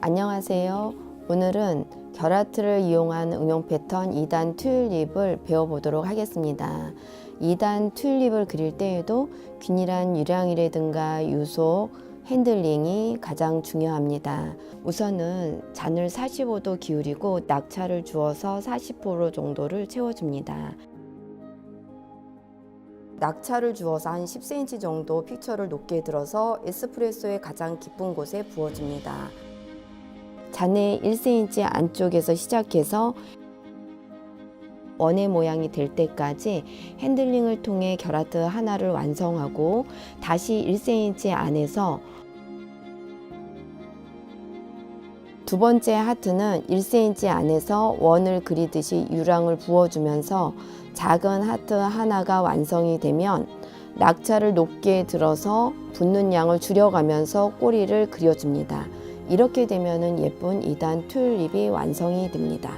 안녕하세요. 오늘은 결하트를 이용한 응용 패턴 2단 튤립을 배워보도록 하겠습니다. 2단 튤립을 그릴 때에도 균일한 유량이라든가 유속, 핸들링이 가장 중요합니다. 우선은 잔을 45도 기울이고 낙차를 주어서 40% 정도를 채워줍니다. 낙차를 주어서 한 10cm 정도 픽처를 높게 들어서 에스프레소의 가장 깊은 곳에 부어줍니다. 잔의 1cm 안쪽에서 시작해서 원의 모양이 될 때까지 핸들링을 통해 결하트 하나를 완성하고 다시 1cm 안에서 두 번째 하트는 1cm 안에서 원을 그리듯이 유랑을 부어주면서 작은 하트 하나가 완성이 되면 낙차를 높게 들어서 붓는 양을 줄여가면서 꼬리를 그려줍니다. 이렇게 되면 예쁜 2단 튤립이 완성이 됩니다.